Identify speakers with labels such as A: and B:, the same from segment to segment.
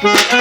A: Thank you.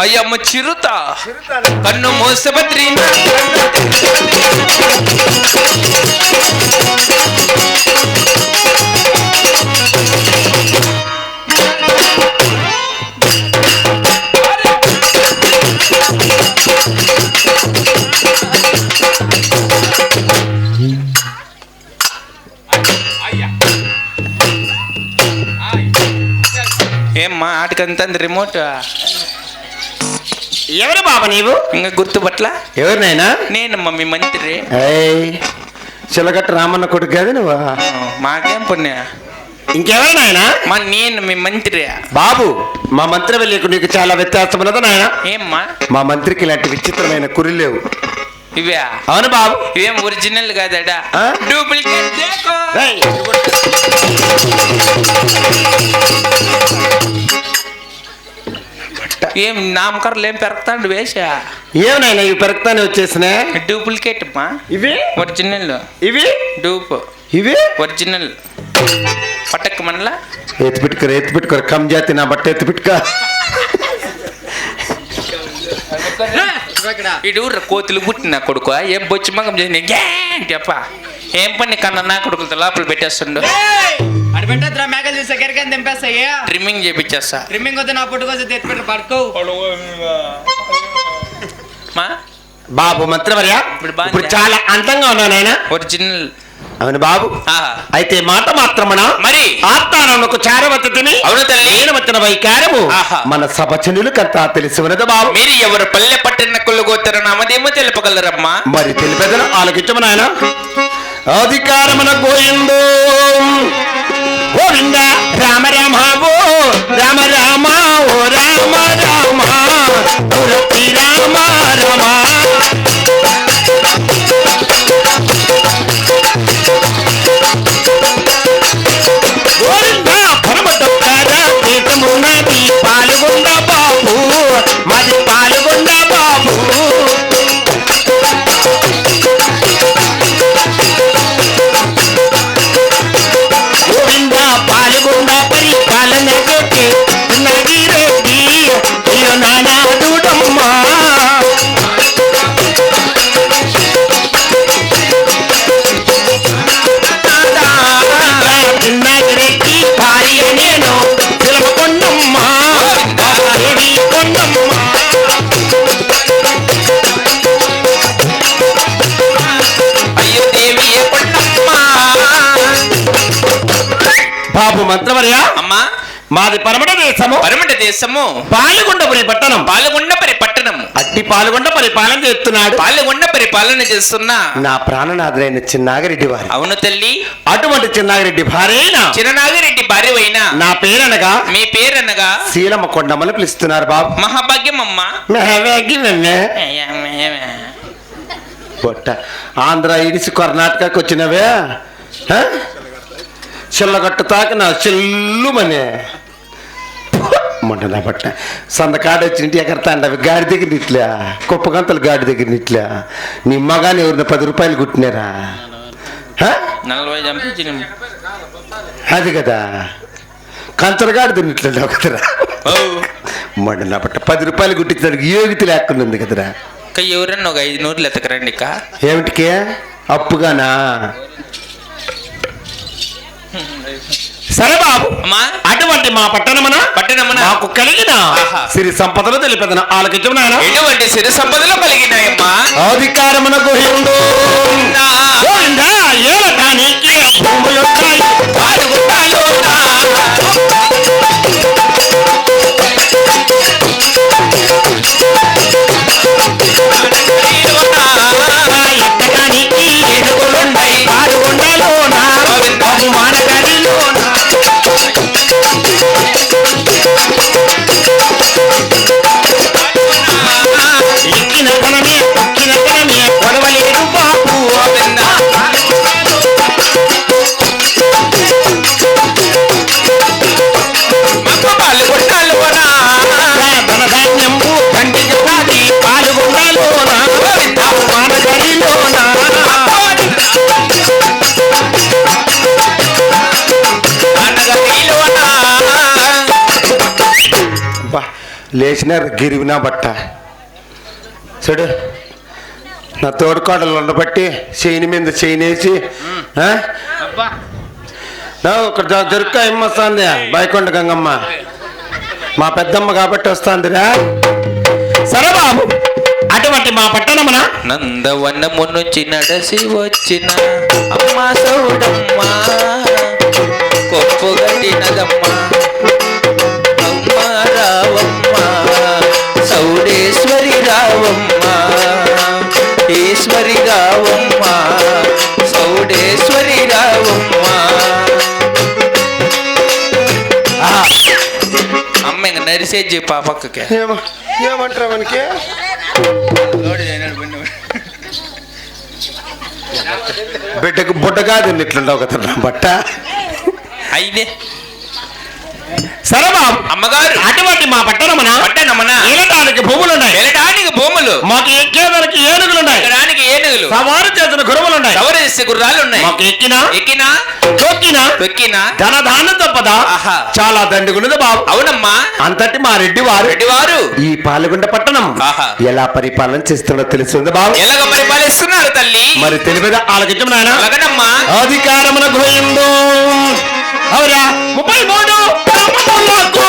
B: అయ్యమ్మ చిరుత. కన్ను మూసబద్రి ఏమ్మా ఆటకంత remote
A: ఎవరు బాబా నీవు?
B: ఇంకా గుర్తుపట్ల
A: ఎవరినైనా
B: నేనమ్మా మీ మంత్రి.
A: ఏయ్ చిలగట్ట రామన్న కొడుకు కదా నువ్వు?
B: మాకేం పుణ్య?
A: ఇంకెవరినైనా
B: మా నేను మీ మంత్రి.
A: బాబు మా మంత్రి వెళ్ళి నీకు చాలా వ్యత్యాసం ఉన్నదా నాయన?
B: ఏమ్మా?
A: మా మంత్రికి ఇలాంటి విచిత్రమైన కుర్రలు లేవు.
B: ఇవే?
A: అవును బాబు.
B: ఇవేం ఒరిజినల్ కాదడా? డూప్లికేట్ ఏం నామకర్లు ఏం పెరగతాడు వేసా
A: ఏమనైనా ఇవి పెరగతానే వచ్చేసినా
B: డూప్లికేట్ అమ్మా
A: ఇవి?
B: ఒరిజినల్.
A: ఇవి?
B: డూప్.
A: ఇవి?
B: ఒరిజినల్. పట్టక మనలా?
A: ఎత్తి పెట్టుకోరు ఎత్తి పెట్టుకోరు కమ్ జాతి నా బట్ట ఎత్తి పెట్టుకో.
B: ఇడు కోతులు పుట్టిన కొడుకు ఏం బొచ్చి మగం చేసి చెప్ప. ఏం పని కన్నా నా కొడుకులతో లోపల పెట్టేస్తుండు?
C: పెట్టద్దురా మేకలు చూసి ఎక్కడికైనా తెంపేస్తాయా
B: ట్రిమ్మింగ్ చేపించేస్తా
C: ట్రిమ్మింగ్ వద్దు నా పుట్టుకొచ్చి తెచ్చి పెట్టు పడుకో
B: మా?
A: బాబు మంత్రివర్య?
B: ఇప్పుడు
A: చాలా అందంగా ఉన్నాను నాయన.
B: ఒరిజినల్
A: అవును బాబు.
B: ఆహా.
A: అయితే మాట మాత్రమన?
B: మరి?
A: ఆత్మానకు చారవతి తిని
B: అవును తల్లి.
A: వచ్చిన వైకారము
B: ఆహా.
A: మన సభచనులకంతా తెలిసి ఉన్నది బాబు.
B: మీరు ఎవరు పల్లె పట్టిన కొల్లుగోతారో నామదేమో తెలుపగలరమ్మా.
A: మరి తెలిపెదను ఆలోకించము నాయన. అధికారమున గోయిందో గోవింద రామ రామ ఓ రామ రామ ఓ రామ రామ మంత్రవర్య
B: అమ్మా.
A: మాది పరమట దేశము.
B: పరమట దేశము.
A: పాల్గొండపురి పట్టణం.
B: పాల్గొండ పరిపట్టణము
A: అట్టి పాల్గొండ పరిపాలన చేస్తున్నాడు.
B: పాల్గొండ పరిపాలన చేస్తున్నా.
A: నా ప్రాణనాథులైన చిన్నాగిరెడ్డి వారు.
B: అవును తల్లి.
A: అటువంటి చిన్నాగిరెడ్డి భార్యైన.
B: చిరనాగిరెడ్డి భార్య అయినా
A: నా పేరనగా.
B: మీ పేరనగా.
A: శీలమ్మ కొండమ్మని పిలుస్తున్నారు బాబు.
B: మహాభాగ్యం అమ్మా.
A: పొట్ట ఆంధ్ర ఇడిసి కర్ణాటకకి వచ్చినవే? చిల్లగట్టు తాకి నా చెల్లుమనే. మొన్న నా పట్ట సందకాడ వచ్చినట్టు ఎగరతాండవి గాడి దగ్గర నిట్లా. కుప్పగంతలు గాడి దగ్గర నిట్లా. నీ మగాని ఎవరిని పది రూపాయలు కుట్టినారా? అది కదా. కంచరగాడి తిన్నట్లేవు కదరా. మొన్న నా పట్ట పది రూపాయలు కుట్టించడానికి యోగిత లేకుండా ఉంది కదరా.
B: ఎవరన్నా ఒక ఐదు నూరులు ఎతకరండి ఇక
A: ఏమిటికే? అప్పుగానా? సరే బాబు.
B: అమ్మా.
A: అటువంటి మా పట్టణమున
B: పట్టణమున
A: మాకు కలిగిన. సిరి సంపదలు తెలిపెదన. ఆలకించము నాయన.
B: ఎటువంటి సిరి సంపదలు కలిగినాయమ్మా?
A: అధికారమునకు హిందూ. గోవిందా, అబ్బా, లేచినారు గిరివినా బట్ట. చూడు నా తోడుకోడలు ఉండబట్టి చేయని మీద చేయనేసి ఆ?
B: అబ్బా.
A: నా ఒక జరుక్క ఏం వస్తుంది. బైకొండ గంగమ్మ. మా పెద్దమ్మ కాబట్టి వస్తుందిరా సరే బాబు అటువంటి మా పట్టణమున
B: నందవనము నుంచి నడసి వచ్చిన అమ్మ సౌడమ్మ కొప్పు గట్టినదమ్మ రావమ్మ ఈశ్వరి రావమ్మ సౌడేశ్వరి రావమ్మ
A: ఆ,
B: అమ్మ ఇంక నరిసేజ్జి పాపక్కకి
A: ఏమ- ఏమంటారు మనకి? బిడ్డకు బుడ్డగా ఇట్లుండవు కదా బట్ట.
B: అయితే
A: సరే బాబు
B: అమ్మగారు.
A: అటువంటి మా పట్టణమున
B: పట్టణమన
A: ఏలటానికి భూములు ఉన్నాయి
B: వెళ్ళడానికి భూములు.
A: మాకు ఎక్కేదానికి ఏనుగులు ఉన్నాయి
B: ఎక్కడానికి ఏనుగులు.
A: సవారు చేసిన గురువులు ఉన్నాయి
B: సవరేసే గుర్రాలు ఉన్నాయి
A: మాకు ఎక్కిన
B: ఎక్కినా
A: తొక్కిన
B: తొక్కినా.
A: ధనధాన్యం తప్పదా. చాలా దండుగున్నది బాబు.
B: అవునమ్మా.
A: అంతటి మా రెడ్డి వారు
B: రెడ్డివారు.
A: ఈ పాలగుండ పట్టణం. ఎలా పరిపాలన చేస్తుందో తెలుస్తుంది బాబు.
B: ఎలాగ పరిపాలిస్తున్నారు తల్లి?
A: మరి తెలివిగా ఆలకించం నాయన. అధికారమున గోయిందో అవురా ముప్పై Apollo